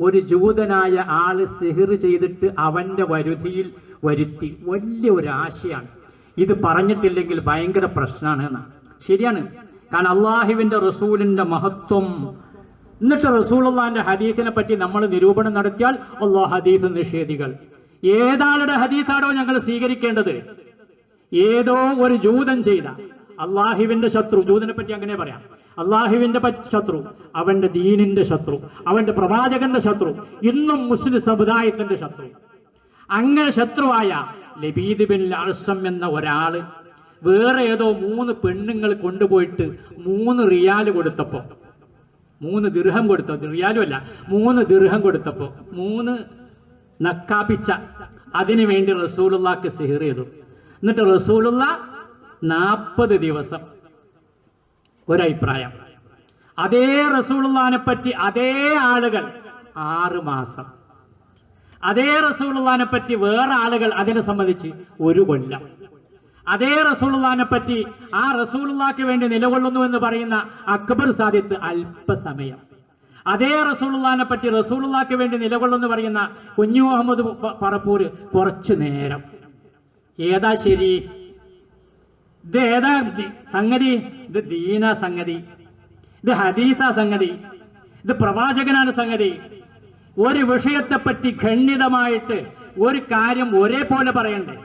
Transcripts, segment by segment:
ഒരു ജൂതനായ ആൾ സിഹിർ ചെയ്തിട്ട് അവന്റെ വരുതിയിൽ വരുത്തി. വലിയ ഒരു ആശയാണ്. ഇത് പറഞ്ഞിട്ടില്ലെങ്കിൽ ഭയങ്കര പ്രശ്നമാണ് എന്നാണ് ശരിയാണ്. കാരണം അള്ളാഹുവിന്റെ റസൂലിന്റെ മഹത്വം. എന്നിട്ട് റസൂലുള്ളാന്റെ ഹദീസിനെ പറ്റി നമ്മൾ നിരൂപണം നടത്തിയാൽ അള്ളാഹ് ഹദീസ് നിഷേധികൾ. ഏതാളുടെ ഹദീസാണോ ഞങ്ങൾ സ്വീകരിക്കേണ്ടത്? ഏതോ ഒരു ജൂതൻ ചെയ്ത. അള്ളാഹുവിന്റെ ശത്രു. ജൂതനെ പറ്റി അങ്ങനെ പറയാം. അള്ളാഹുവിന്റെ ശത്രു അവന്റെ ദീനിന്റെ ശത്രു അവന്റെ പ്രവാചകന്റെ ശത്രു ഇന്നും മുസ്ലിം സമുദായത്തിന്റെ ശത്രു. അങ്ങനെ ശത്രുവായ ലബീദ് ബിൻ അർസം എന്ന ഒരാൾ വേറെ ഏതോ മൂന്ന് പെണ്ണുങ്ങൾ കൊണ്ടുപോയിട്ട് മൂന്ന് റിയാൽ കൊടുത്തപ്പോ മൂന്ന് ദീർഘം കൊടുത്തോ റിയാലും അല്ല മൂന്ന് ദീർഘം കൊടുത്തപ്പോ മൂന്ന് നക്കാപ്പിച്ച അതിനു വേണ്ടി റസൂലുള്ളാക്ക് സിഹിർ ചെയ്തു. എന്നിട്ട് റസൂലുള്ള നാൽപ്പത് ദിവസം ഒരഭിപ്രായം. അതേ റസൂളുള്ളാനെ പറ്റി അതേ ആളുകൾ ആറ് മാസം. അതേ റസൂളുള്ളാനെ പറ്റി വേറെ ആളുകൾ അതിനെ സംബന്ധിച്ച് ഒരു കൊല്ലം. അതേ റസൂളുള്ളാനെ പറ്റി ആ റസൂളുള്ളാക്ക് വേണ്ടി നിലകൊള്ളുന്നു എന്ന് പറയുന്ന അക്ബർ സാദിത്ത് അല്പസമയം. അതേ റസൂളുള്ളാനെ പറ്റി റസൂളുള്ളാക്ക് വേണ്ടി നിലകൊള്ളുന്നു പറയുന്ന കുഞ്ഞു മുഹമ്മദ് പറപ്പൂര് കുറച്ചു നേരം. ഏതാ ശരി? ഇത് ഏതാ സംഗതി? ഇത് ദീന സംഗതി. ഇത് ഹദീസ സംഗതി. ഇത് പ്രവാചകനാണ് സംഗതി. ഒരു വിഷയത്തെപ്പറ്റി ഖണ്ഡിതമായിട്ട് ഒരു കാര്യം ഒരേപോലെ പറയണ്ടേ?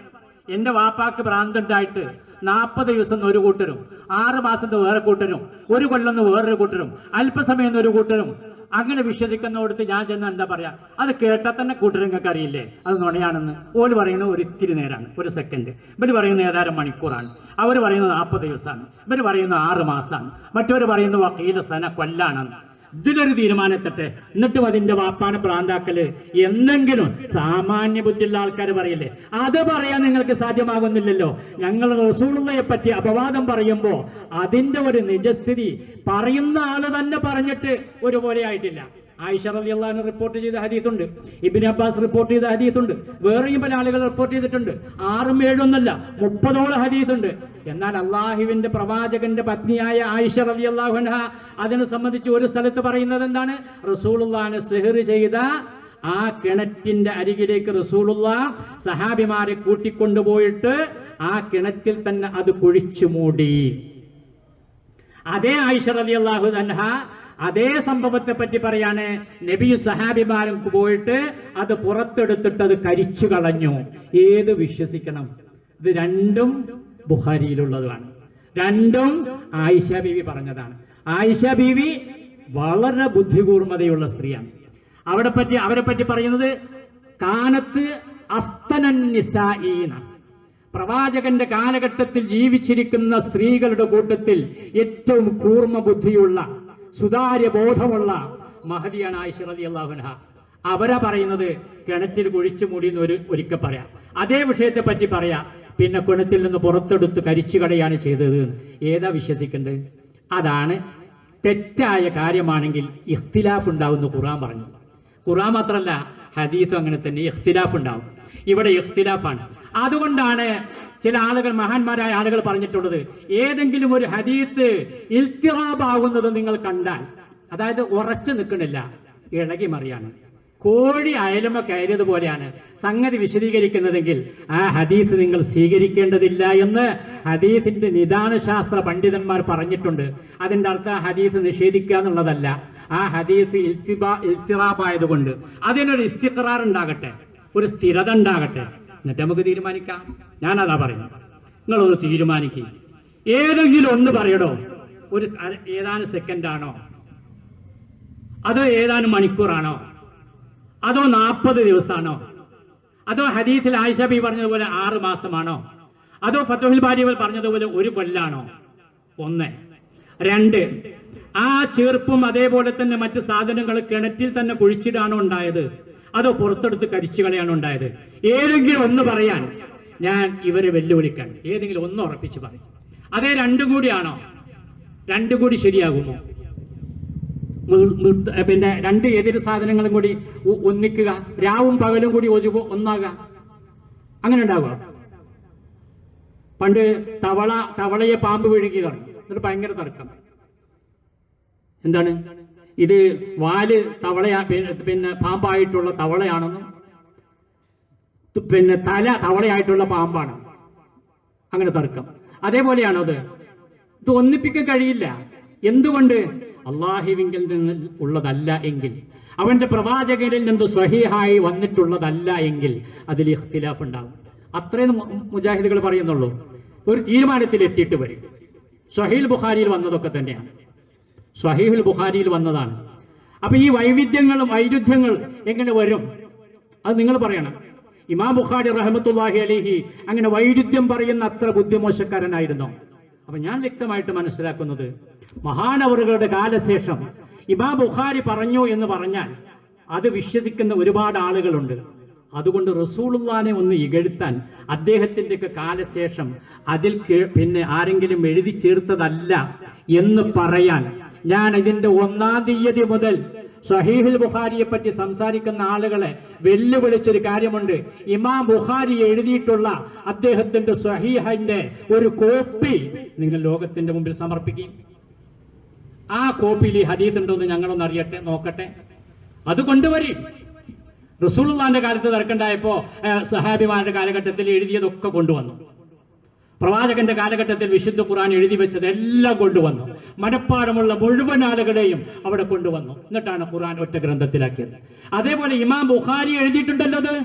എന്റെ വാപ്പാക്ക് ഭ്രാന്തുണ്ടായിട്ട് നാൽപ്പത് ദിവസം ഒരു കൂട്ടരും ആറ് മാസത്തെ വേറെ കൂട്ടരും ഒരു കൊല്ലം വേറൊരു കൂട്ടരും അല്പസമയം ഒരു കൂട്ടരും അങ്ങനെ വിശ്വസിക്കുന്നിടത്ത് ഞാൻ ചെന്ന് എന്താ പറയാ? അത് കേട്ടാൽ തന്നെ കൂട്ടരും നിങ്ങൾക്ക് അറിയില്ലേ അത് നുണയാണെന്ന്. ഓൽ പറയുന്നത് ഒരു ഇത്തിരി നേരമാണ് ഒരു സെക്കൻഡ് ഇവർ പറയുന്നത് ഏതാനും മണിക്കൂറാണ്. അവർ പറയുന്നത് നാൽപ്പത് ദിവസമാണ്. ഇവർ പറയുന്നത് ആറ് മാസമാണ്. മറ്റവർ പറയുന്നത് വക്കീല സന കൊല്ലാണെന്ന്. ഇതിലൊരു തീരുമാനത്തെട്ടെ. എന്നിട്ടും അതിന്റെ വാപ്പാനെ പ്രാന്താക്കൽ എന്നെങ്കിലും സാമാന്യ ബുദ്ധിയുള്ള ആൾക്കാർ പറയില്ലേ? അത് പറയാൻ നിങ്ങൾക്ക് സാധ്യമാകുന്നില്ലല്ലോ. ഞങ്ങൾ റസൂളുള്ളയെ പറ്റി അപവാദം പറയുമ്പോ അതിന്റെ ഒരു നിജസ്ഥിതി പറയുന്ന ആൾ തന്നെ പറഞ്ഞിട്ട് ഒരുപോലെ ആയിട്ടില്ല. ആയിഷ റലി അള്ളഹാൻ റിപ്പോർട്ട് ചെയ്ത ഹദീസുണ്ട്. ഇബിൻ അബ്ബാസ് റിപ്പോർട്ട് ചെയ്ത ഹദീസുണ്ട്. വേറെയും പല ആളുകൾ റിപ്പോർട്ട് ചെയ്തിട്ടുണ്ട്. ആറും ഏഴും ഒന്നല്ല മുപ്പതോളം ഹദീസുണ്ട്. എന്നാൽ അള്ളാഹുവിന്റെ പ്രവാചകന്റെ പത്നിയായ ആയിഷ റലി അള്ളാഹുൻഹ അതിനെ സംബന്ധിച്ച് ഒരു സ്ഥലത്ത് പറയുന്നത് എന്താണ്? റസൂലുള്ളാനെ സെഹർ ചെയ്ത ആ കിണറ്റിന്റെ അരികിലേക്ക് റസൂലുള്ള സഹാബിമാരെ കൂട്ടിക്കൊണ്ടുപോയിട്ട് ആ കിണറ്റിൽ തന്നെ അത് കുഴിച്ചു മൂടി. അതേ ആയിഷ റലി അള്ളാഹു തൻഹ അതേ സംഭവത്തെ പറ്റി പറയാണ് നബിയു സഹാബിമാരും പോയിട്ട് അത് പുറത്തെടുത്തിട്ട് അത് കരിച്ചു കളഞ്ഞു. ഏത് വിശ്വസിക്കണം? ഇത് രണ്ടും ബുഹാരിയിലുള്ളതാണ് രണ്ടും ആയിഷ ബീവി പറഞ്ഞതാണ്. ആയിഷ ബീവി വളരെ ബുദ്ധികൂർമതയുള്ള സ്ത്രീയാണ്. അവിടെ പറ്റി അവരെ പറ്റി പറയുന്നത് കാനത്ത് അഫ്തനൻ നിസാഈന. പ്രവാചകന്റെ കാലഘട്ടത്തിൽ ജീവിച്ചിരിക്കുന്ന സ്ത്രീകളുടെ കൂട്ടത്തിൽ ഏറ്റവും കൂർമ്മ ബുദ്ധിയുള്ള സുതാര്യ ബോധമുള്ള മഹതിയാണ് ആയിഷ റതി അള്ളാഹുനഹ അവരെ പറയുന്നത് കിണറ്റിൽ കുഴിച്ചു മൂടി എന്ന് ഒരു ഒരിക്കൽ പറയാം. അതേ വിഷയത്തെ പറ്റി പറയാം. പിന്നെ കിണറ്റിൽ നിന്ന് പുറത്തെടുത്ത് കരിച്ചു കളയാണ് ചെയ്തത്. ഏതാ വിശ്വസിക്കേണ്ടത്? അതാണ് തെറ്റായ കാര്യമാണെങ്കിൽ ഇഖ്തിലാഫ് ഉണ്ടാവുമെന്ന് ഖുറാൻ പറഞ്ഞു. ഖുറാൻ മാത്രമല്ല ഹദീസും അങ്ങനെ തന്നെ ഇഖ്തിലാഫ് ഉണ്ടാവും. ഇവിടെ ഇഖ്തിലാഫാണ്. അതുകൊണ്ടാണ് ചില ആളുകൾ മഹാന്മാരായ ആളുകൾ പറഞ്ഞിട്ടുള്ളത് ഏതെങ്കിലും ഒരു ഹദീത്ത് ഇൽത്തിറാബാകുന്നത് നിങ്ങൾ കണ്ടാൽ അതായത് ഉറച്ചു നിൽക്കണില്ല ഇളകി മറിയാണ്. കോഴി അയലുമ കയറിയതുപോലെയാണ് സംഗതി വിശദീകരിക്കുന്നതെങ്കിൽ ആ ഹദീസ് നിങ്ങൾ സ്വീകരിക്കേണ്ടതില്ല എന്ന് ഹദീസിന്റെ നിദാനശാസ്ത്ര പണ്ഡിതന്മാർ പറഞ്ഞിട്ടുണ്ട്. അതിന്റെ അർത്ഥം ഹദീസ് നിഷേധിക്കുക എന്നുള്ളതല്ല. ആ ഹദീസ് ഇൽത്തിബ ഇൽത്തിറാബായതുകൊണ്ട് അതിനൊരു ഇസ്തിഖറാർ ഉണ്ടാകട്ടെ ഒരു സ്ഥിരത ഉണ്ടാകട്ടെ. എന്നിട്ട് നമുക്ക് തീരുമാനിക്കാം. ഞാനതാ പറയുന്നത്. നിങ്ങളൊന്ന് തീരുമാനിക്കുക ഏതെങ്കിലും ഒന്ന് പറയടോ. ഒരു ഏതാനും സെക്കൻഡാണോ അതോ ഏതാനും മണിക്കൂറാണോ? അതോ നാൽപ്പത് ദിവസമാണോ അതോ ഹദീസിൽ ആയിഷബി പറഞ്ഞതുപോലെ ആറ് മാസമാണോ? അതോ ഫത്തോഹിൽ ബാരിവൽ പറഞ്ഞതുപോലെ ഒരു കൊല്ലാണോ? ഒന്ന്. രണ്ട്. ആ ചെറുപ്പും അതേപോലെ തന്നെ മറ്റ് സാധനങ്ങൾ കിണറ്റിൽ തന്നെ കുഴിച്ചിടാണോ ഉണ്ടായത്? അതോ പുറത്തെടുത്ത് കരിച്ചു കളയാണ് ഉണ്ടായത്? ഏതെങ്കിലും ഒന്ന് പറയാൻ ഞാൻ ഇവരെ വെല്ലുവിളിക്കാൻ. ഏതെങ്കിലും ഒന്ന് ഉറപ്പിച്ച് പറയും അതേ രണ്ടും കൂടിയാണോ? രണ്ടും കൂടി ശരിയാകുമോ? പിന്നെ രണ്ട് ഏതൊരു സാധനങ്ങളും കൂടി ഒന്നിക്കുക. രാവും പകലും കൂടി ഒരു ഒന്നാകുക. അങ്ങനെ ഉണ്ടാവുക. പണ്ട് തവള തവളയെ പാമ്പ് വിഴുങ്ങി തുടങ്ങി. എന്നിട്ട് ഭയങ്കര തർക്കം. എന്താണ്? ഇത് വാൽ തവളയാ പിന്നെ- പാമ്പായിട്ടുള്ള തവളയാണെന്നും പിന്നെ തല തവളയായിട്ടുള്ള പാമ്പാണ്. അങ്ങനെ തർക്കം. അതേപോലെയാണോ അത് ഇത് ഒന്നിപ്പിക്കാൻ കഴിയില്ല. എന്തുകൊണ്ട്? അള്ളാഹിവിങ്കിൽ നിന്ന് ഉള്ളതല്ല എങ്കിൽ. അവന്റെ പ്രവാചകരിൽ നിന്ന് സ്വഹീഹായി വന്നിട്ടുള്ളതല്ല എങ്കിൽ അതിൽ ഇഖ്തിലാഫ് ഉണ്ടാകും അത്രയും മുജാഹിദുകൾ പറയുന്നുള്ളൂ. ഒരു തീരുമാനത്തിൽ എത്തിയിട്ട് വരും. സ്വഹീൽ ബുഖാരിയിൽ വന്നതൊക്കെ തന്നെയാണ്. സ്വഹീഹുൽ ബുഖാരിയിൽ വന്നതാണ്. അപ്പൊ ഈ വൈവിധ്യങ്ങളും വൈരുദ്ധ്യങ്ങൾ എങ്ങനെ വരും? അത് നിങ്ങൾ പറയണം. ഇമാം ബുഖാരി റഹമത്തുല്ലാഹി അലിഹി അങ്ങനെ വൈരുദ്ധ്യം പറയുന്ന അത്ര ബുദ്ധിമോശക്കാരനായിരുന്നു. അപ്പൊ ഞാൻ വ്യക്തമായിട്ട് മനസ്സിലാക്കുന്നത് മഹാനവറുകളുടെ കാലശേഷം ഇമാം ബുഖാരി പറഞ്ഞു എന്ന് പറഞ്ഞാൽ അത് വിശ്വസിക്കുന്ന ഒരുപാട് ആളുകളുണ്ട്. അതുകൊണ്ട് റസൂളുല്ലാനെ ഒന്ന് ഇകഴ്ത്താൻ അദ്ദേഹത്തിന്റെ ഒക്കെ കാലശേഷം അതിൽ പിന്നെ ആരെങ്കിലും എഴുതി ചേർത്തതല്ല എന്ന് പറയാൻ ഞാൻ ഇതിന്റെ ഒന്നാം തീയതി മുതൽ സഹീഹുൽ ബുഖാരിയെ പറ്റി സംസാരിക്കുന്ന ആളുകളെ വെല്ലുവിളിച്ചൊരു കാര്യമുണ്ട്. ഇമാം ബുഖാരി എഴുതിയിട്ടുള്ള അദ്ദേഹത്തിന്റെ സഹീഹന്റെ ഒരു കോപ്പി നിങ്ങൾ ലോകത്തിന്റെ മുമ്പിൽ സമർപ്പിക്കും ആ കോപ്പിയിൽ ഈ ഹദീസ് ഉണ്ടോ എന്ന് ഞങ്ങളൊന്ന് അറിയട്ടെ നോക്കട്ടെ. അത് കൊണ്ടുവരും. റസൂലുള്ളാന്റെ കാലത്ത് തിരക്കുണ്ടായപ്പോ സഹാബിമാരുടെ കാലഘട്ടത്തിൽ എഴുതിയതൊക്കെ കൊണ്ടുവന്നു. പ്രവാചകന്റെ കാലഘട്ടത്തിൽ വിശുദ്ധ ഖുർആൻ എഴുതി വെച്ചത് എല്ലാം കൊണ്ടുവന്നു. മനപ്പാടമുള്ള മുഴുവൻ ആളുകളെയും അവിടെ കൊണ്ടുവന്നു. എന്നിട്ടാണ് ഖുർആൻ ഒറ്റ ഗ്രന്ഥത്തിലാക്കിയത്. അതേപോലെ ഇമാം ബുഖാരി എഴുതിയിട്ടുണ്ടല്ലോ അത്?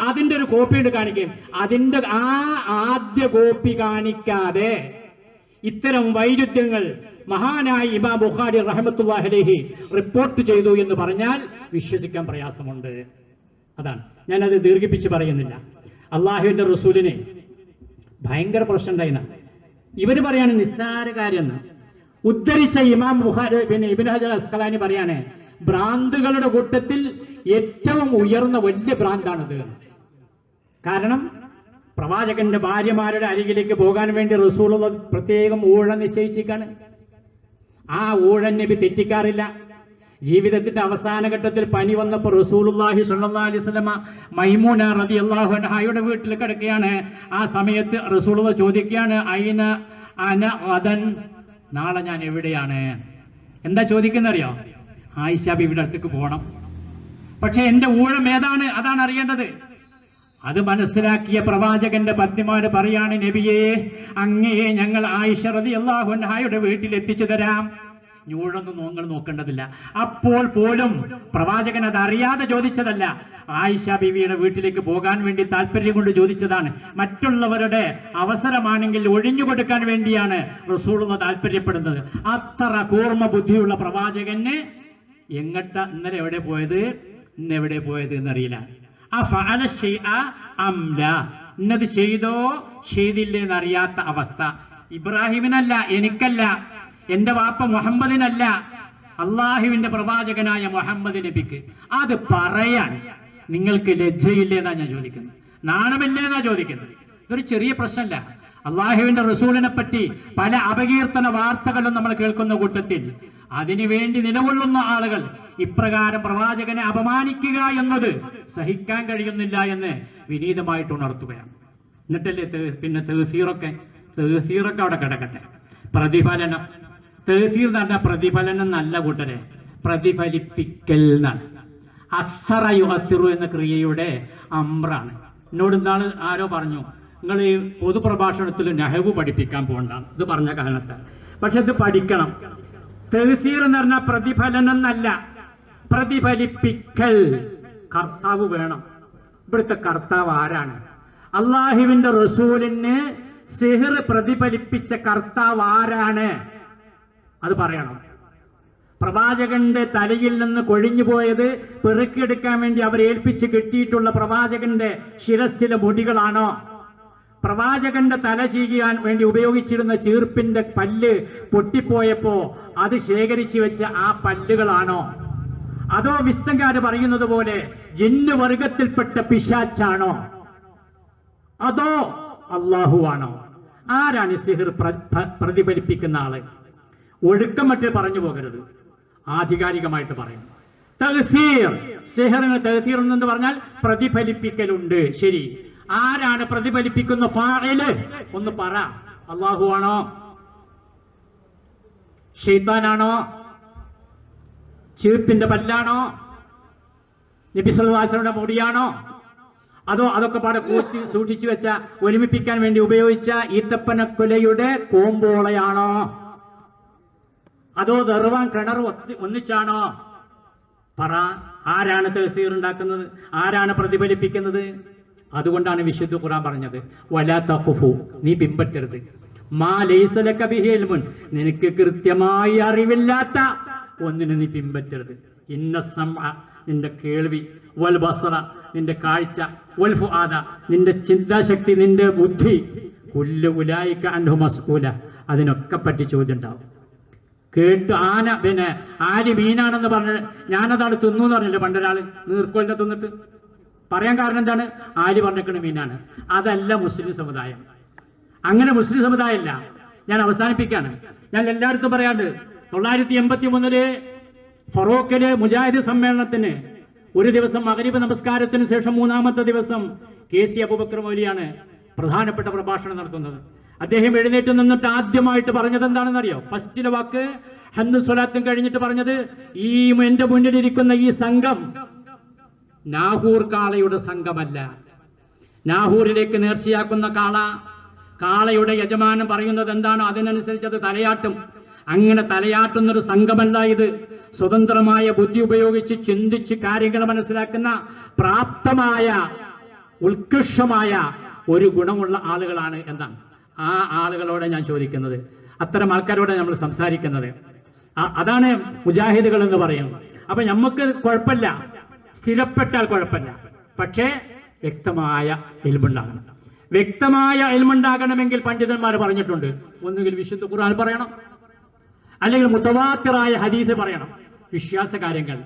അതിന്റെ ഒരു കോപ്പി ഉണ്ട് കാണിക്കുകയും അതിന്റെ ആ ആദ്യ കോപ്പി കാണിക്കാതെ ഇത്തരം വൈരുദ്ധ്യങ്ങൾ മഹാനായ ഇമാം ബുഖാരി റഹമത്തുല്ലാഹലേഹി റിപ്പോർട്ട് ചെയ്തു എന്ന് പറഞ്ഞാൽ വിശ്വസിക്കാൻ പ്രയാസമുണ്ട്. അതാണ്. ഞാനത് ദീർഘിപ്പിച്ച് പറയുന്നില്ല. അള്ളാഹുവിന്റെ റസൂലിനെ ഭയങ്കര പ്രശ്നം ഉണ്ടായിന. ഇവർ പറയാണ് നിസ്സാര കാര്യം ഉദ്ധരിച്ച ഇമാം ബുഖാരി പിന്നെ ഇബിൻ ഹജർ അസ്കലാനി പറയാണ് ഭ്രാന്തുകളുടെ കൂട്ടത്തിൽ ഏറ്റവും ഉയർന്ന വലിയ ഭ്രാന്താണിത്. കാരണം പ്രവാചകന്റെ ഭാര്യമാരുടെ അരികിലേക്ക് പോകാൻ വേണ്ടി റസൂളുള്ള പ്രത്യേകം ഊഴം നിശ്ചയിച്ചിരിക്കാണ് ആ ഊഴൻ നബി തെറ്റിക്കാറില്ല. ജീവിതത്തിന്റെ അവസാന ഘട്ടത്തിൽ പനി വന്നപ്പോൾ അലൈഹി വസല്ലമ മൈമൂന റളിയല്ലാഹു അൻഹയുടെ വീട്ടിൽ കിടക്കുകയാണ്. ആ സമയത്ത് റസൂലുള്ള ചോദിക്കുകയാണ് അയിന അന അതൻ നാളെ ഞാൻ എവിടെയാണ്? എന്താ ചോദിക്കുന്നറിയോ ആയിഷ ബിബിയുടെ അടുത്തേക്ക് പോകണം. പക്ഷെ എന്റെ ഊഴം ഏതാണ്? അതാണ് അറിയേണ്ടത്. അത് മനസ്സിലാക്കിയ പ്രവാചകന്റെ പത്നിമാര് പറയാണ് നബിയെ അങ്ങയെ ഞങ്ങൾ ആയിഷ റളിയല്ലാഹു അൻഹയുടെ വീട്ടിൽ എത്തിച്ചു തരാം. ഞൂഴൊന്നും നിങ്ങൾ നോക്കേണ്ടതില്ല. അപ്പോൾ പോലും പ്രവാചകൻ അത് അറിയാതെ ചോദിച്ചതല്ല. ആയിഷ ബിവിയുടെ വീട്ടിലേക്ക് പോകാൻ വേണ്ടി താല്പര്യം കൊണ്ട് ചോദിച്ചതാണ്. മറ്റുള്ളവരുടെ അവസരമാണെങ്കിൽ ഒഴിഞ്ഞു കൊടുക്കാൻ വേണ്ടിയാണ് റസൂളുള്ള താല്പര്യപ്പെടുന്നത് അത്ര കൂർമ്മ ബുദ്ധിയുള്ള പ്രവാചകന് എങ്ങട്ട ഇന്നലെ എവിടെ പോയത്? ഇന്ന് എവിടെ പോയത് എന്നറിയില്ല. ആ ശൈഅ അം ലാ? ഇന്നത് ചെയ്തോ ചെയ്തില്ലേ എന്നറിയാത്ത അവസ്ഥ. ഇബ്രാഹിമിനല്ല എനിക്കല്ല. എന്റെ വാപ്പ മുഹമ്മദിനല്ല അള്ളാഹുവിന്റെ പ്രവാചകനായ മുഹമ്മദ് നബിക്ക്. അത് പറയാൻ നിങ്ങൾക്ക് ലജ്ജയില്ലേ എന്നാ ഞാൻ ചോദിക്കുന്നത്? നാണമില്ലേ എന്നാ ചോദിക്കുന്നത്? ഇതൊരു ചെറിയ പ്രശ്നമല്ല. അള്ളാഹുവിന്റെ റസൂലിനെ പറ്റി പല അപകീർത്തന വാർത്തകളും നമ്മൾ കേൾക്കുന്ന കൂട്ടത്തിൽ അതിനുവേണ്ടി നിലകൊള്ളുന്ന ആളുകൾ ഇപ്രകാരം പ്രവാചകനെ അപമാനിക്കുക എന്നത് സഹിക്കാൻ കഴിയുന്നില്ല എന്ന് വിനീതമായിട്ട് ഉണർത്തുകയാണ്. എന്നിട്ടല്ലേ പിന്നെ തെഹസീറൊക്കെ തെഹസീറൊക്കെ അവിടെ കിടക്കട്ടെ. പ്രതിഫലനം. തേസീർ എന്ന് പറഞ്ഞാൽ പ്രതിഫലനം നല്ല കൂട്ടരെ. പ്രതിഫലിപ്പിക്കൽ എന്നാണ്. അസറ അസിറു എന്ന ക്രിയയുടെ അമ്രാണ്. എന്നോട് എന്താണ് ആരോ പറഞ്ഞു നിങ്ങൾ ഈ പൊതുപ്രഭാഷണത്തിൽ നെഹവ് പഠിപ്പിക്കാൻ പോകണ്ട ഇത് പറഞ്ഞ കാരണത്താൽ. പക്ഷെ ഇത് പഠിക്കണം. തെഹസീർ എന്ന് പറഞ്ഞ പ്രതിഫലനം എന്നല്ല. പ്രതിഫലിപ്പിക്കൽ. കർത്താവ് വേണം. ഇവിടുത്തെ കർത്താവ് ആരാണ്? അള്ളാഹുവിന്റെ റസൂലിന് സിഹിർ പ്രതിഫലിപ്പിച്ച കർത്താവ് ആരാണ്? അത് പറയണം. പ്രവാചകന്റെ തലയിൽ നിന്ന് കൊഴിഞ്ഞു പോയത് പെറുക്കിയെടുക്കാൻ വേണ്ടി അവർ ഏൽപ്പിച്ച് കിട്ടിയിട്ടുള്ള പ്രവാചകന്റെ ശിരസ്സിലെ മുടികളാണോ? പ്രവാചകന്റെ തല ചീകിയാൻ വേണ്ടി ഉപയോഗിച്ചിരുന്ന ചീർപ്പിന്റെ പല്ല് പൊട്ടിപ്പോയപ്പോ അത് ശേഖരിച്ചു വെച്ച ആ പല്ലുകളാണോ? അതോ വിസ്തങ്കാര് പറയുന്നത് പോലെ ജിന്നു വർഗത്തിൽപ്പെട്ട പിശാച്ചാണോ? അതോ അള്ളാഹുവാണോ? ആരാണ് സിഹിർ പ്ര- പ്ര- പ്രതിഫലിപ്പിക്കുന്ന ആൾ? ഒഴുക്കം മറ്റേ പറഞ്ഞു പോകരുത്. ആധികാരികമായിട്ട് പറയും. തഹസീർ. സെഹറിന് തഹസീർ എന്ന് പറഞ്ഞാൽ പ്രതിഫലിപ്പിക്കലുണ്ട്. ശരി. ആരാണ് പ്രതിഫലിപ്പിക്കുന്ന ഫാഇൽ? ഒന്ന് പറ. അള്ളാഹു ആണോ? ഷെയ്ത്താനാണോ ചീർപ്പിന്റെ പല്ലാണോ? വസല്ലമയുടെ മുടിയാണോ? അതോ അതൊക്കെ പാടെ കൂട്ടി സൂക്ഷിച്ചു വെച്ച ഒരുമിപ്പിക്കാൻ വേണ്ടി ഉപയോഗിച്ച ഈത്തപ്പനക്കുലയുടെ കോമ്പോളയാണോ? അതോ ദർവാൻ കിണർ ഒന്നിച്ചാണോ? പറ ആരാണ് തഹസീർ ഉണ്ടാക്കുന്നത്? ആരാണ് പ്രതിഫലിപ്പിക്കുന്നത്? അതുകൊണ്ടാണ് വിശുദ്ധ ഖുറാൻ പറഞ്ഞത് വലാ തഖുഫു നീ പിമ്പറ്റരുത് മാ ലൈസലക ബിഹിൽമുൻ നിനക്ക് കൃത്യമായി അറിവില്ലാത്ത ഒന്നിനെ നീ പിമ്പറ്റരുത് ഇന്ന സമ നിന്റെ കേൾവി വൽ ബസറ നിന്റെ കാഴ്ച വൽ ഫുആദ നിന്റെ ചിന്താശക്തി നിന്റെ ബുദ്ധി കുല്ലു ഉലായിക്ക അൻഹു മസ്ഊല അതിനൊക്കെ പറ്റി ചോദ്യം ഉണ്ടാവും. കേട്ട്. ആന പിന്നെ ആര് മീനാണെന്ന് പറഞ്ഞ് ഞാനതാണ് തിന്നു എന്ന് പറഞ്ഞില്ല പണ്ടൊരാൾ നീർക്കോലിനെ തിന്നിട്ട്. പറയാൻ കാരണം എന്താണ്? ആര് പറഞ്ഞേക്കണ മീനാണ്. അതല്ല മുസ്ലിം സമുദായം. അങ്ങനെ മുസ്ലിം സമുദായമല്ല. ഞാൻ അവസാനിപ്പിക്കുകയാണ് ഞാൻ എല്ലായിടത്തും പറയാണ്ട് തൊള്ളായിരത്തി എൺപത്തി മൂന്നിൽ ഫറോക്കിൽ മുജാഹിദ് സമ്മേളനത്തിന് ഒരു ദിവസം മകരീബ് നമസ്കാരത്തിന് ശേഷം മൂന്നാമത്തെ ദിവസം കെ സി അബൂബക്കർ മൗലിയാണ് പ്രധാനപ്പെട്ട പ്രഭാഷണം നടത്തുന്നത്. അദ്ദേഹം എഴുന്നേറ്റ് നിന്നിട്ട് ആദ്യമായിട്ട് പറഞ്ഞത് എന്താണെന്ന് അറിയോ ഫസ്റ്റിലെ വാക്ക് ഹന്ദു സ്വലാത്തും കഴിഞ്ഞിട്ട് പറഞ്ഞത് ഈ എന്റെ മുന്നിലിരിക്കുന്ന ഈ സംഘം നാഹൂർ കാളയുടെ സംഘമല്ല. നാഹൂരിലേക്ക് നേർച്ചയാക്കുന്ന കാള കാളയുടെ യജമാനൻ പറയുന്നത് എന്താണോ അതിനനുസരിച്ച് അത് തലയാട്ടും. അങ്ങനെ തലയാട്ടുന്നൊരു സംഘമല്ല ഇത്. സ്വതന്ത്രമായ ബുദ്ധി ഉപയോഗിച്ച് ചിന്തിച്ച് കാര്യങ്ങൾ മനസ്സിലാക്കുന്ന പ്രാപ്തമായ ഉത്കൃഷ്ടമായ ഒരു ഗുണമുള്ള ആളുകളാണ് എന്നാണ്. ആ ആളുകളോട് ഞാൻ ചോദിക്കുന്നത്. അത്തരം ആൾക്കാരോട് നമ്മൾ സംസാരിക്കുന്നത്. അതാണ് മുജാഹിദുകൾ എന്ന് പറയുന്നത് അപ്പൊ നമുക്ക് കുഴപ്പമില്ല. സ്ഥിരപ്പെട്ടാൽ കുഴപ്പമില്ല. പക്ഷേ വ്യക്തമായ എൽമുണ്ടാകണം. വ്യക്തമായ എൽമുണ്ടാകണമെങ്കിൽ പണ്ഡിതന്മാർ പറഞ്ഞിട്ടുണ്ട്. ഒന്നുകിൽ വിശുദ്ധ ഖുർആൻ പറയണം. അല്ലെങ്കിൽ മുത്തവാത്തിറായ ഹദീസ് പറയണം. വിശ്വാസ കാര്യങ്ങൾ.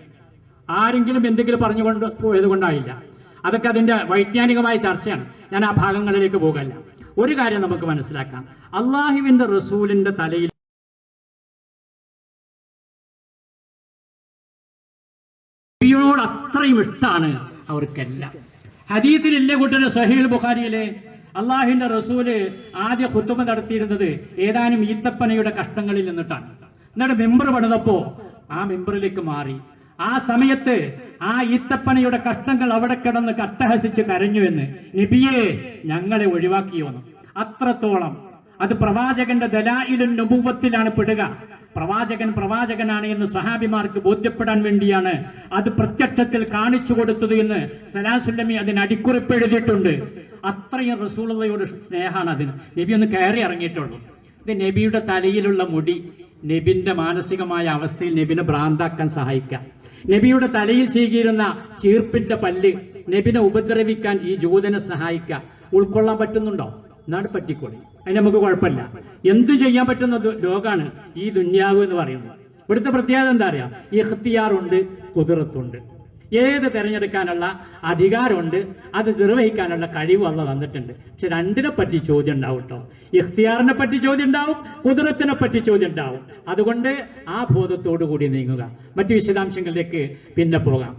ആരെങ്കിലും എന്തെങ്കിലും പറഞ്ഞുകൊണ്ട് പോയത് കൊണ്ടായില്ല അതൊക്കെ അതിന്റെ വൈജ്ഞാനികമായ ചർച്ചയാണ്. ഞാൻ ആ ഭാഗങ്ങളിലേക്ക് പോകല്ല. ഒരു കാര്യം നമുക്ക് മനസ്സിലാക്കാം. അള്ളാഹുവിന്റെ റസൂലിന്റെ തലയിൽ നബിയോട് അത്രയും ഇഷ്ടമാണ് അവർക്കെല്ലാം. ഹദീത്തിലില്ലേ കൂട്ടര് സഹീൽ ബുഖാരിയിലെ? അള്ളാഹിന്റെ റസൂൽ ആദ്യ കുത്തുമ നടത്തിയിരുന്നത് ഏതാനും ഈത്തപ്പനയുടെ കഷ്ടങ്ങളിൽ നിന്നിട്ടാണ്. എന്നിട്ട് മെമ്പർ പണിതപ്പോ ആ മെമ്പറിലേക്ക് മാറി. ആ സമയത്ത് ആ ഈത്തപ്പനയുടെ കഷ്ടങ്ങൾ അവിടെ കിടന്ന് കട്ടഹസിച്ച് കരഞ്ഞു എന്ന് നബിയെ ഞങ്ങളെ ഒഴിവാക്കിയോന്ന്. അത്രത്തോളം. അത് പ്രവാചകന്റെ ദലായിലും നുപൂവത്തിലാണ് പെടുക. പ്രവാചകൻ പ്രവാചകനാണ് എന്ന് സഹാബിമാർക്ക് ബോധ്യപ്പെടാൻ വേണ്ടിയാണ് അത് പ്രത്യക്ഷത്തിൽ കാണിച്ചു കൊടുത്തത് എന്ന് സലാസുല്ലമി അതിന് അടിക്കുറിപ്പ് എഴുതിയിട്ടുണ്ട്. അത്രയും റസൂളതയുടെ സ്നേഹമാണ് അതിന്. നബി ഒന്ന് കയറി ഇറങ്ങിയിട്ടുള്ളൂ. ഇത് നബിയുടെ തലയിലുള്ള മുടി. നബിന്റെ മാനസികമായ അവസ്ഥയിൽ നബിനെ ഭ്രാന്താക്കാൻ സഹായിക്കാം നബിയുടെ തലയിൽ ചെയ്തിരുന്ന ചീർപ്പിന്റെ പല്ല് നബിനെ ഉപദ്രവിക്കാൻ ഈ ജൂതനെ സഹായിക്കാം ഉൾക്കൊള്ളാൻ പറ്റുന്നുണ്ടോ? എന്നാണ് പറ്റിക്കോളി. അതിന് നമുക്ക് കുഴപ്പമില്ല. എന്തു ചെയ്യാൻ പറ്റുന്ന ലോകാണ് ഈ ദുന്യാവ് എന്ന് പറയുന്നത്. ഇവിടുത്തെ പ്രത്യേകത എന്താ അറിയാം? ഇഖ്തിയാറുണ്ട് കുതിരത്തുണ്ട്. ഏത് തിരഞ്ഞെടുക്കാനുള്ള അധികാരമുണ്ട് അത് നിർവഹിക്കാനുള്ള കഴിവ് അല്ല തന്നിട്ടുണ്ട്. പക്ഷെ രണ്ടിനെ പറ്റി ചോദ്യം ഉണ്ടാവും കേട്ടോ ഇഖ്തിയാറിനെ പറ്റി ചോദ്യം ഉണ്ടാവും കുതിരത്തിനെ പറ്റി ചോദ്യം ഉണ്ടാവും. അതുകൊണ്ട് ആ ബോധത്തോടു കൂടി നീങ്ങുക. മറ്റു വിശദാംശങ്ങളിലേക്ക് പിന്നെ പോകാം.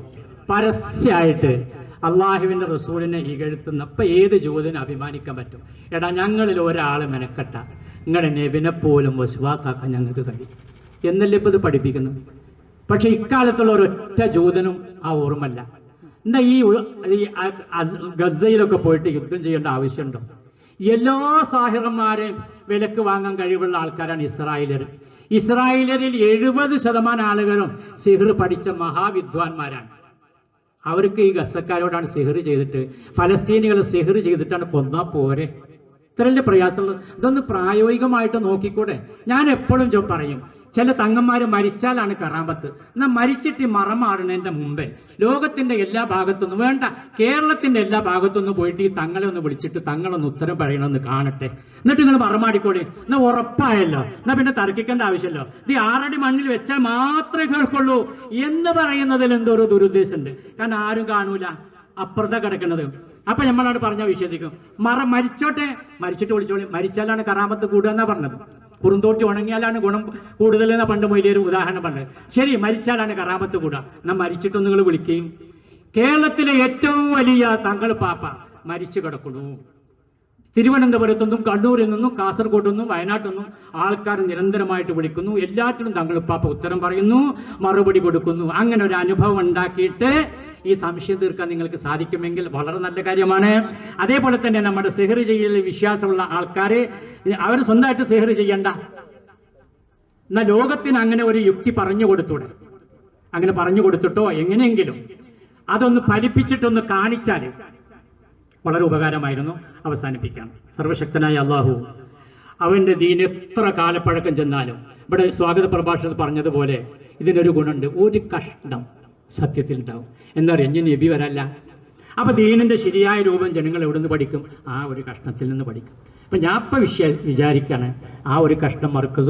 പരസ്യമായിട്ട് അള്ളാഹുവിന്റെ റസൂലിനെ ഇകഴ്ത്തുന്ന ഇപ്പം ഏത് ജോലിനെ അഭിമാനിക്കാൻ പറ്റും? എടാ ഞങ്ങളിൽ ഒരാൾ മെനക്കെട്ട. നിങ്ങളുടെ നെബിനെ പോലും വിശ്വാസാക്കാൻ ഞങ്ങൾക്ക് കഴിയും. എന്നല്ലേ ഇപ്പൊ ഇത് പഠിപ്പിക്കുന്നത്? പക്ഷെ ഇക്കാലത്തുള്ള ഒരൊറ്റ ജൂതനും ആ ഓർമ്മല്ല എന്നാ ഈ ഗസയിലൊക്കെ പോയിട്ട് യുദ്ധം ചെയ്യേണ്ട ആവശ്യമുണ്ടോ? എല്ലാ സാഹിറന്മാരെയും വിലക്ക് വാങ്ങാൻ കഴിവുള്ള ആൾക്കാരാണ് ഇസ്രായേലർ ഇസ്രായേലരിൽ എഴുപത് ശതമാനം ആളുകളും സിഹിർ പഠിച്ച മഹാവിദ്വാൻമാരാണ്. അവർക്ക് ഈ ഗസക്കാരോടാണ് സിഹിർ ചെയ്തിട്ട് ഫലസ്തീനികൾ സിഹിർ ചെയ്തിട്ടാണ് കൊന്നാ പോരെ. ഇത്രയല്ലേ പ്രയാസമുള്ളത് ഇതൊന്ന് പ്രായോഗികമായിട്ട് നോക്കിക്കൂടെ? ഞാൻ എപ്പോഴും പറയും ചില തങ്ങന്മാർ മരിച്ചാലാണ് കറാമ്പത്ത്. എന്നാൽ മരിച്ചിട്ട് ഈ മറമാടുന്നതിന്റെ മുമ്പേ ലോകത്തിന്റെ എല്ലാ ഭാഗത്തുനിന്നും വേണ്ട കേരളത്തിന്റെ എല്ലാ ഭാഗത്തുനിന്നും പോയിട്ട് ഈ തങ്ങളെ ഒന്ന് വിളിച്ചിട്ട് തങ്ങളൊന്ന് ഉത്തരം പറയണമെന്ന് കാണട്ടെ. എന്നിട്ട് നിങ്ങൾ മറമാടിക്കോളി. എന്നാൽ ഉറപ്പായല്ലോ. എന്നാൽ പിന്നെ തർക്കിക്കേണ്ട ആവശ്യമല്ലോ. ഇത് ആറടി മണ്ണിൽ വെച്ചാൽ മാത്രമേ കേൾക്കുള്ളൂ എന്ന് പറയുന്നതിൽ എന്തോ ഒരു ദുരുദ്ദേശമുണ്ട്. കാരണം ആരും കാണൂല. അപ്പുറത്താ കിടക്കുന്നത് അപ്പൊ നമ്മളോട് പറഞ്ഞാൽ വിശ്വസിക്കും. മറ മരിച്ചോട്ടെ. മരിച്ചിട്ട് വിളിച്ചോളി. മരിച്ചാലാണ് കറാമത്ത് കൂടുക എന്നാ പറഞ്ഞത്. കുറുന്തോട്ടി ഉണങ്ങിയാലാണ് ഗുണം കൂടുതൽ എന്ന പണ്ട് മൊയ്ലിയൊരു ഉദാഹരണം പറഞ്ഞത്. ശരി മരിച്ചാലാണ് കറാമത്ത് കൂടുക. നാം മരിച്ചിട്ട് നിങ്ങൾ വിളിക്കുകയും കേരളത്തിലെ ഏറ്റവും വലിയ തങ്ങൾ പാപ്പ മരിച്ചു കിടക്കുന്നു. തിരുവനന്തപുരത്തു നിന്നും കണ്ണൂരിൽ നിന്നും കാസർഗോഡ് നിന്നും വയനാട്ടിൽ നിന്നും ആൾക്കാർ നിരന്തരമായിട്ട് വിളിക്കുന്നു. എല്ലാറ്റിനും തങ്ങൾ പാപ്പ ഉത്തരം പറയുന്നു മറുപടി കൊടുക്കുന്നു. അങ്ങനെ ഒരു അനുഭവം ഉണ്ടാക്കിയിട്ട് ഈ സംശയം തീർക്കാൻ നിങ്ങൾക്ക് സാധിക്കുമെങ്കിൽ വളരെ നല്ല കാര്യമാണ്. അതേപോലെ തന്നെ നമ്മുടെ സെഹർ ചെയ്യൽ വിശ്വാസമുള്ള ആൾക്കാർ അവർ സ്വന്തമായിട്ട് സെഹർ ചെയ്യണ്ട. എന്നാൽ ലോകത്തിന് അങ്ങനെ ഒരു യുക്തി പറഞ്ഞു കൊടുത്തൂടെ? അങ്ങനെ പറഞ്ഞു കൊടുത്തിട്ടോ? എങ്ങനെയെങ്കിലും അതൊന്ന് ഫലിപ്പിച്ചിട്ടൊന്ന് കാണിച്ചാൽ വളരെ ഉപകാരമായിരുന്നു. അവസാനിപ്പിക്കാം. സർവശക്തനായ അള്ളാഹു അവന്റെ ദീൻ എത്ര കാലപ്പഴക്കം ചെന്നാലും ഇവിടെ സ്വാഗത പ്രഭാഷണത്തിൽ പറഞ്ഞതുപോലെ ഇതിനൊരു ഗുണമുണ്ട്. ഒരു കഷ്ണം. സത്യത്തിൽ ഉണ്ടാവും എന്താ പറയുക ഇനി നബി വരല്ല. അപ്പൊ ദീനിന്റെ ശരിയായ രൂപം ജനങ്ങൾ എവിടെ നിന്ന് പഠിക്കും? ആ ഒരു കഷ്ണത്തിൽ നിന്ന് പഠിക്കും. അപ്പൊ ഞാൻ ഇപ്പൊ വിശ്വ വിചാരിക്കാണ് ആ ഒരു കഷ്ണം മർക്കസ്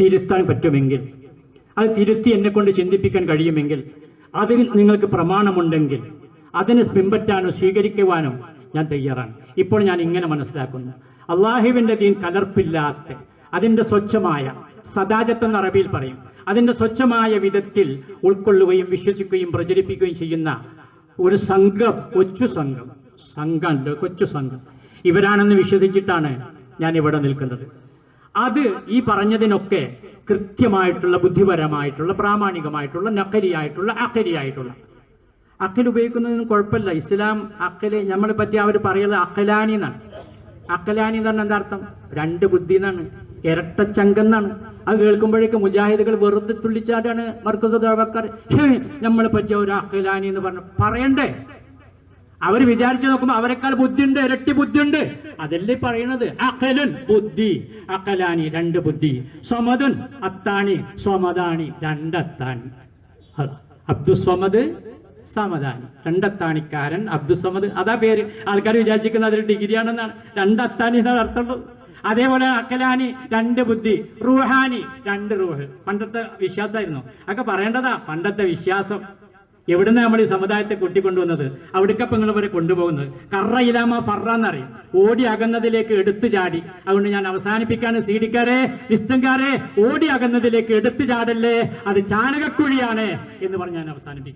തിരുത്താൻ പറ്റുമെങ്കിൽ അത് തിരുത്തി എന്നെ കൊണ്ട് ചിന്തിപ്പിക്കാൻ കഴിയുമെങ്കിൽ അത് നിങ്ങൾക്ക് പ്രമാണമുണ്ടെങ്കിൽ അതിനെ പിൻപറ്റാനോ സ്വീകരിക്കുവാനോ ഞാൻ തയ്യാറാണ്. ഇപ്പോൾ ഞാൻ ഇങ്ങനെ മനസ്സിലാക്കുന്നു. അള്ളാഹുവിന്റെ ദീൻ കലർപ്പില്ലാത്ത അതിന്റെ സ്വച്ഛമായ സദാജത്ത് എന്ന അറബിയിൽ പറയും. അതിന്റെ സ്വച്ഛമായ വിധത്തിൽ ഉൾക്കൊള്ളുകയും വിശ്വസിക്കുകയും പ്രചരിപ്പിക്കുകയും ചെയ്യുന്ന ഒരു സംഘം കൊച്ചു സംഘം. സംഘമുണ്ട് കൊച്ചു സംഘം. ഇവരാണെന്ന് വിശ്വസിച്ചിട്ടാണ് ഞാൻ ഇവിടെ നിൽക്കുന്നത്. അത് ഈ പറഞ്ഞതിനൊക്കെ കൃത്യമായിട്ടുള്ള ബുദ്ധിപരമായിട്ടുള്ള പ്രാമാണികമായിട്ടുള്ള നക്കരിയായിട്ടുള്ള അക്കരിയായിട്ടുള്ള അക്കൽ ഉപയോഗിക്കുന്നതിന് കുഴപ്പമില്ല. ഇസ്ലാം അക്കൽ നമ്മളെ പറ്റി അവർ പറയുന്നത് അക്കലാനി എന്നാണ്. അക്കലാനി എന്ന് പറഞ്ഞാൽ എന്താ അർത്ഥം? രണ്ട് ബുദ്ധി എന്നാണ്. ഇരട്ടച്ചങ്കെന്നാണ് അത് കേൾക്കുമ്പോഴേക്കും മുജാഹിദുകൾ വെറുതെ തുള്ളിച്ചാടാണ് മർക്കസ് നമ്മളെ പറ്റിയ ഒരു അഖലാനി എന്ന് പറഞ്ഞു. പറയണ്ടേ? അവർ വിചാരിച്ചു നോക്കുമ്പോൾ അവരെക്കാൾ ബുദ്ധിയുണ്ട് ഇരട്ടി ബുദ്ധിയുണ്ട്. അതല്ലേ പറയണത്? അഖലുൻ ബുദ്ധി അഖലാനി രണ്ട് ബുദ്ധി സ്വമതുൻ അത്താണി സ്വമതാണി രണ്ടത്താണി അബ്ദുസ്വമദ് സമദാനി. രണ്ടത്താണിക്കാരൻ അബ്ദുസ്വമദ്. അതാ പേര്. ആൾക്കാർ വിചാരിച്ചിരിക്കുന്നത് അതൊരു ഡിഗ്രിയാണെന്നാണ്. രണ്ടത്താണി എന്നാണ് അർത്ഥമുള്ളൂ അതേപോലെ അക്കലാനി രണ്ട് ബുദ്ധി റൂഹാനി രണ്ട് റൂഹ്. പണ്ടത്തെ വിശ്വാസമായിരുന്നു ഒക്കെ പറയേണ്ടതാ പണ്ടത്തെ വിശ്വാസം. എവിടുന്ന നമ്മൾ ഈ സമുദായത്തെ കൂട്ടിക്കൊണ്ടുവന്നത്? അവിടേക്കപ്പം നിങ്ങൾ വരെ കൊണ്ടുപോകുന്നത്. കറ ഇലാമ ഫറ എന്നറിയും ഓടി അകന്നതിലേക്ക് എടുത്തു ചാടി. അതുകൊണ്ട് ഞാൻ അവസാനിപ്പിക്കാണ് സീഡിക്കാരെ വിസ്തംകാരെ ഓടി അകന്നതിലേക്ക് എടുത്തു ചാടല്ലേ? അത് ചാണകക്കുഴിയാണ് എന്ന് പറഞ്ഞ് ഞാൻ അവസാനിപ്പിക്കാം